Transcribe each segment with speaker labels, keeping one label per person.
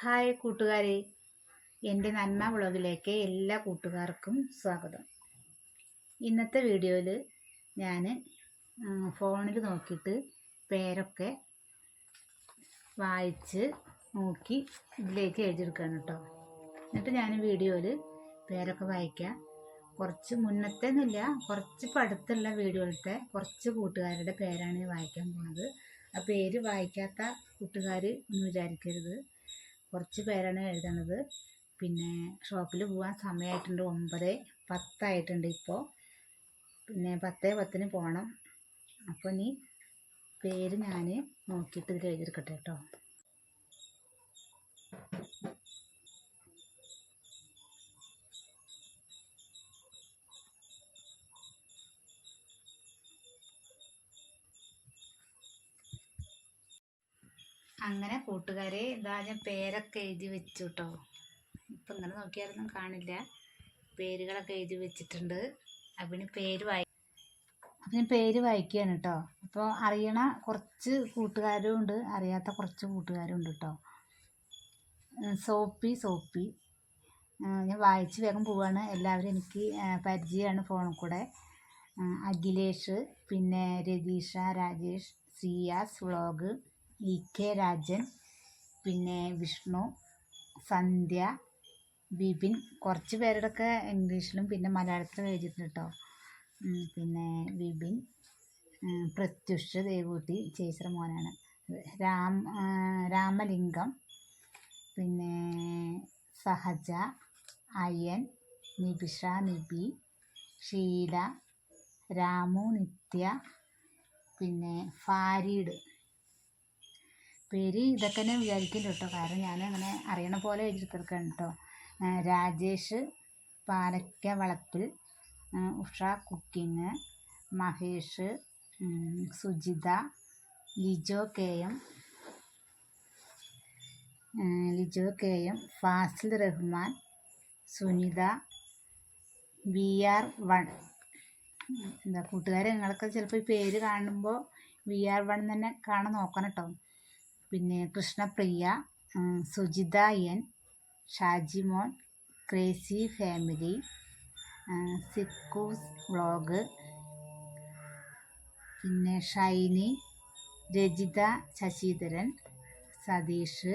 Speaker 1: Hi കൂട്ടുകാരെ. എന്റെ നന്മ വ്ളോഗിലേക്ക് എല്ലാ കൂട്ടുകാർക്കും സ്വാഗതം. ഇന്നത്തെ വീഡിയോയിൽ ഞാൻ ഫോണിൽ നോക്കിയിട്ട് പേരൊക്കെ വായിച്ച് നോക്കി ഇതിലേക്ക് എഴുതിയെടുക്കുകയാണ് കേട്ടോ. എന്നിട്ട് ഞാൻ വീഡിയോയിൽ പേരൊക്കെ വായിക്കാം. കുറച്ച് മുന്നത്തെ എന്നില്ല കുറച്ച് പടുത്തുള്ള വീഡിയോയിലത്തെ കുറച്ച് കൂട്ടുകാരുടെ പേരാണ് വായിക്കാൻ പോകുന്നത് ആ പേര് വായിക്കാത്ത കൂട്ടുകാർ എന്ന് വിചാരിക്കരുത്. കുറച്ച് പേരാണ് എഴുതണത്. പിന്നെ ഷോപ്പിൽ പോകാൻ സമയമായിട്ടുണ്ട് ഒമ്പത് പത്തായിട്ടുണ്ട് ഇപ്പോൾ പിന്നെ പത്തേ പത്തിന് പോകണം അപ്പോൾ നീ പേര് ഞാൻ നോക്കിയിട്ട് ഇതിൽ എഴുതിയെടുക്കട്ടെ കേട്ടോ. അങ്ങനെ കൂട്ടുകാരെ ഇതാ ഞാൻ പേരൊക്കെ എഴുതി വെച്ചു കേട്ടോ ഇപ്പം ഇങ്ങനെ നോക്കിയാലൊന്നും കാണില്ല. പേരുകളൊക്കെ എഴുതി വെച്ചിട്ടുണ്ട്. അപ്പം പേര് വായി അപ്പം പേര് വായിക്കുകയാണ് കേട്ടോ. അപ്പോൾ അറിയണ കുറച്ച് കൂട്ടുകാരും ഉണ്ട്. അറിയാത്ത കുറച്ച് കൂട്ടുകാരും ഉണ്ട് കേട്ടോ. സോപ്പി സോപ്പി. ഞാൻ വായിച്ച് വേഗം പോവാണ്. എല്ലാവരും എനിക്ക് പരിചയമാണ് ഫോണിൽ കൂടെ. അഖിലേഷ് പിന്നെ Ratheesh Rajesh Siyas vlog. E K Rajan പിന്നെ വിഷ്ണു സന്ധ്യ ബിബിൻ കുറച്ച് പേരുടെയൊക്കെ ഇംഗ്ലീഷിലും പിന്നെ മലയാളത്തിലും എഴുതിയിട്ടുണ്ട് കേട്ടോ. പിന്നെ ബിബിൻ പ്രത്യുഷ് ദേവൂട്ടി ചേച്ചിയുടെ മോനാണ്. രാം രാമലിംഗം പിന്നെ സഹജ അയ്യൻ നിബിഷ നിബി ഷീല രാമു നിത്യ പിന്നെ ഫാരീഡ്. പേര് ഇതൊക്കെ തന്നെ വിചാരിക്കില്ല കേട്ടോ. കാരണം ഞാൻ അങ്ങനെ അറിയണ പോലെ എഴുതിത്തീർക്കണം കേട്ടോ. Rajesh Palakka Valappil Usha cooking Mahesh Sujitha Lijo K M Lijo K M Fasil Rahman Sunitha V R one. എന്താ കൂട്ടുകാരെ നിങ്ങളൊക്കെ ചിലപ്പോൾ ഈ പേര് കാണുമ്പോൾ വി ആർ വൺ തന്നെ കാണാൻ നോക്കണം കേട്ടോ. പിന്നെ Krishnapriya Sujitha N Shajimon crazy family സിക്കൂസ് vlog പിന്നെ ഷൈനി രജിത ശശിധരൻ സതീഷ്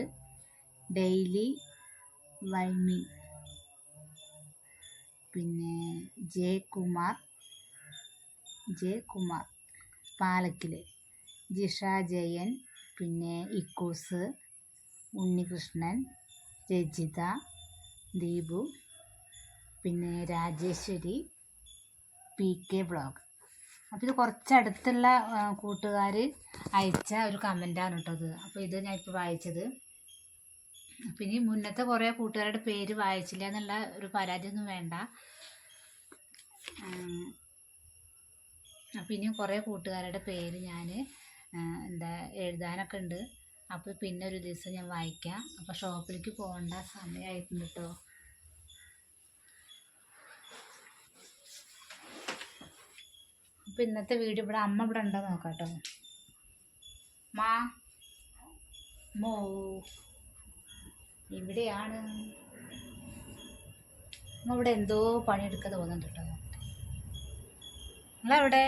Speaker 1: ഡെയിലി വൈമി പിന്നെ ജയകുമാർ ജയകുമാർ പാലക്കിൽ ജിഷ ജയൻ പിന്നെ ഇക്കൂസ് ഉണ്ണികൃഷ്ണൻ രജിത ദീപു പിന്നെ രാജേശ്വരി പി കെ ബ്ലോഗ് അപ്പോൾ ഇത് കുറച്ചടുത്തുള്ള കൂട്ടുകാർ അയച്ച ഒരു കമന്റാണ് കേട്ടോ അത് അപ്പോൾ ഇത് ഞാൻ ഇപ്പോൾ വായിച്ചത്. അപ്പം ഇനി മുന്നത്തെ കുറേ കൂട്ടുകാരുടെ പേര് വായിച്ചില്ല എന്നുള്ള ഒരു പരാതിയൊന്നും വേണ്ട. അപ്പം ഇനി കുറേ കൂട്ടുകാരുടെ പേര് ഞാൻ എന്താ എഴുതാനൊക്കെ ഉണ്ട് അപ്പോൾ പിന്നെ ഒരു ദിവസം ഞാൻ വായിക്കാം. അപ്പോൾ ഷോപ്പിലേക്ക് പോകേണ്ട സമയമായിട്ടുണ്ട് കേട്ടോ അപ്പോൾ ഇന്നത്തെ വീഡിയോ ഇവിടെ അമ്മ ഇവിടെ ഉണ്ടോ നോക്കാട്ടോ കേട്ടോ മാ മോ. ഇവിടെയാണ്. ഇവിടെ എന്തോ പണിയെടുക്കാൻ തോന്നുന്നുണ്ട് കേട്ടോ നിങ്ങളെവിടെ?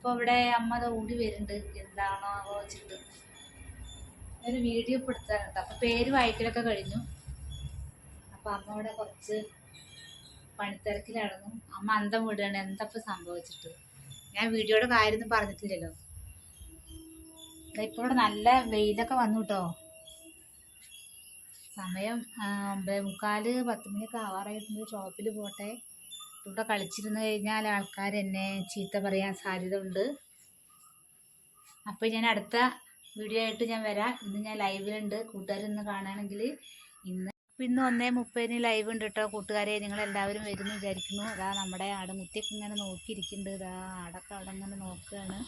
Speaker 1: അപ്പോൾ ഇവിടെ അമ്മ അത് ഓടി വരുന്നുണ്ട്. എന്താണോ വെച്ചിട്ട്. ഒരു വീഡിയോ ഇപ്പോൾ എടുത്താണ് കേട്ടോ. അപ്പോൾ പേര് വായിക്കലൊക്കെ കഴിഞ്ഞു. അപ്പോൾ അമ്മ ഇവിടെ കുറച്ച് പണിത്തിരക്കിലായിരുന്നു അമ്മ അന്തം വിടുകയാണ്. എന്താ സംഭവിച്ചിട്ട്? ഞാൻ വീഡിയോയുടെ കാര്യമൊന്നും പറഞ്ഞിട്ടില്ലല്ലോ. ഇപ്പോൾ നല്ല വെയിലൊക്കെ വന്നു കേട്ടോ. സമയം ഒമ്പതേ മുക്കാൽ പത്ത് മണിയൊക്കെ ആവാറായിട്ടുണ്ട്. ഷോപ്പിൽ പോട്ടെ. ഇവിടെ കളിച്ചിരുന്ന് കഴിഞ്ഞാൽ ആൾക്കാർ എന്നെ ചീത്ത പറയാൻ സാധ്യത ഉണ്ട് അപ്പോൾ ഞാൻ അടുത്ത വീഡിയോ ആയിട്ട് ഞാൻ വരാം. ഇന്ന് ഞാൻ ലൈവിലുണ്ട് കൂട്ടുകാർ ഇന്ന് കാണുകയാണെങ്കിൽ ഇന്ന് ഇന്ന് ഒന്നേ മുപ്പതിന് ലൈവ് ഉണ്ട് കേട്ടോ കൂട്ടുകാരെ നിങ്ങളെല്ലാവരും വരുന്നു വിചാരിക്കുന്നു. അതാ നമ്മുടെ ആടുമുത്തിയൊക്കെ ഇങ്ങനെ നോക്കിയിരിക്കുന്നുണ്ട്. ഇതാ ആടൊക്കെ അവിടെ ഇങ്ങനെ നോക്കുകയാണ്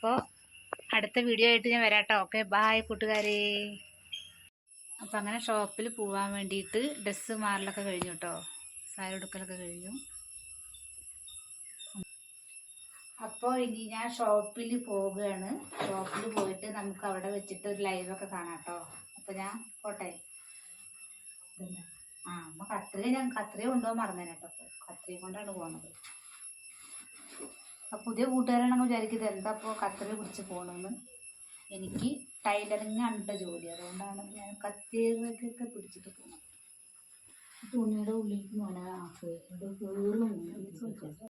Speaker 1: അപ്പോൾ അടുത്ത വീഡിയോ ആയിട്ട് ഞാൻ വരാട്ടോ. ഓക്കെ ബായ് കൂട്ടുകാരെ. അപ്പം അങ്ങനെ ഷോപ്പിൽ പോവാൻ വേണ്ടിയിട്ട് ഡ്രസ്സ് മാറലൊക്കെ കഴിഞ്ഞു കേട്ടോ സാരി ഉടുക്കലൊക്കെ കഴിഞ്ഞു. അപ്പോൾ ഇനി ഞാൻ ഷോപ്പിൽ പോവുകയാണ്. ഷോപ്പിൽ പോയിട്ട് നമുക്ക് അവിടെ വെച്ചിട്ട് ഒരു ലൈവൊക്കെ കാണാം കേട്ടോ അപ്പോൾ ഞാൻ പോട്ടെ. ആ അമ്മ കത്രിക ഞാൻ കത്രിക കൊണ്ടുപോകാൻ മറന്നേനെ കേട്ടോ കത്രിക കൊണ്ടാണ് പോകുന്നത് അപ്പോൾ പുതിയ കൂട്ടുകാരാണെങ്കിൽ വിചാരിക്കുന്നത്. എന്താ ഇപ്പോൾ കത്തറി പിടിച്ച് പോകണമെന്ന് എനിക്ക് ടൈലറിങ് ആണ് ജോലി. അതുകൊണ്ടാണ് ഞാൻ കത്തിയൊക്കെ പിടിച്ചിട്ട് പോകുന്നത്
Speaker 2: തുണിയുടെ ഉള്ളിലേക്ക് മോനെ ആക്ക് ഇത് കീറും.